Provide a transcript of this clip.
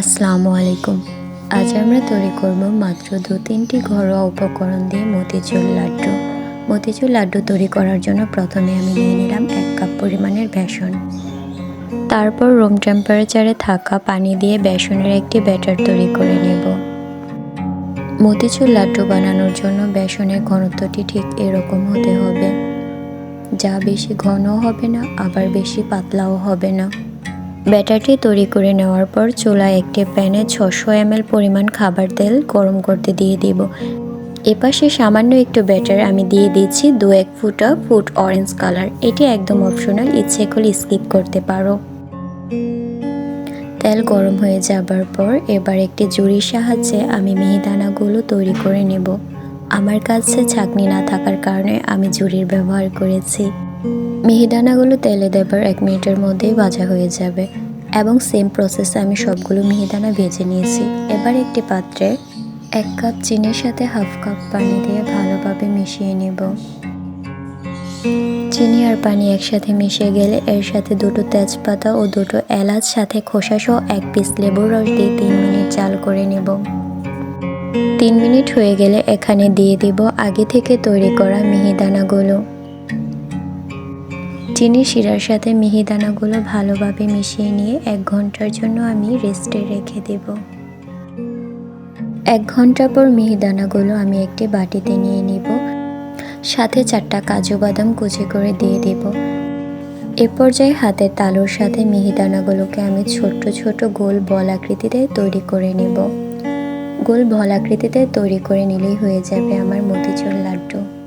আসসালামু আলাইকুম। আজ আমরা তৈরি করব মাত্র দু তিনটি ঘরোয়া উপকরণ দিয়ে মতিচুর লাড্ডু। মতিচুর লাড্ডু তৈরি করার জন্য প্রথমে আমি নিয়ে নিলাম এক কাপ পরিমাণের বেসন। তারপর রুম টেম্পারেচারে থাকা পানি দিয়ে বেসনের একটি ব্যাটার তৈরি করে নেব। মতিচুর লাড্ডু বানানোর জন্য বেসনের ঘনত্বটি ঠিক এরকম হতে হবে। যা বেশি ঘনও হবে না, আবার বেশি পাতলাও হবে না। ব্যাটারটি তৈরি করে নেওয়ার পর চুলায় একটি প্যানে ছশো এমএল পরিমাণ খাবার তেল গরম করতে দিয়ে দিব। এপাশে সামান্য একটু ব্যাটার আমি দিয়ে দিচ্ছি দু এক ফুটা ফুড অরেঞ্জ কালার। এটি একদম অপশনাল, ইচ্ছে করলে স্কিপ করতে পারো। তেল গরম হয়ে যাবার পর এবার একটি জুড়ির সাহায্যে আমি মিহিদানাগুলো তৈরি করে নেব। আমার কাছে ছাকনি না থাকার কারণে আমি জুড়ির ব্যবহার করেছি। মিহিদানাগুলো তেলে দেবার এক মিনিটের মধ্যেই ভাজা হয়ে যাবে এবং সেম প্রসেসে আমি সবগুলো মিহিদানা ভেজে নিয়েছি। এবার একটি পাত্রে এক কাপ চিনির সাথে হাফ কাপ পানি দিয়ে ভালোভাবে মিশিয়ে নেব। চিনি আর পানি একসাথে মিশে গেলে এর সাথে দুটো তেজপাতা ও দুটো এলাচ সাথে খোসাসহ এক পিস লেবুর রস দিয়ে তিন মিনিট চাল করে নেব। তিন মিনিট হয়ে গেলে এখানে দিয়ে দিব আগে থেকে তৈরি করা মিহিদানাগুলো। চিনি শিরার সাথে মিহিদানাগুলো ভালোভাবে মিশিয়ে নিয়ে এক ঘণ্টার জন্য আমি রেস্টে রেখে দেব। এক ঘণ্টা পর মিহিদানাগুলো আমি একটি বাটিতে নিয়ে নিব। সাথে চারটা কাজু বাদাম কুচি করে দিয়ে দেব। এ পর্যায়ে হাতের তালুর সাথে মিহিদানাগুলোকে আমি ছোট্ট ছোট গোল বল আকৃতিতে তৈরি করে নেব। গোল বল আকৃতিতে তৈরি করে নিলেই হয়ে যাবে আমার মতিচুর লাড্ডু।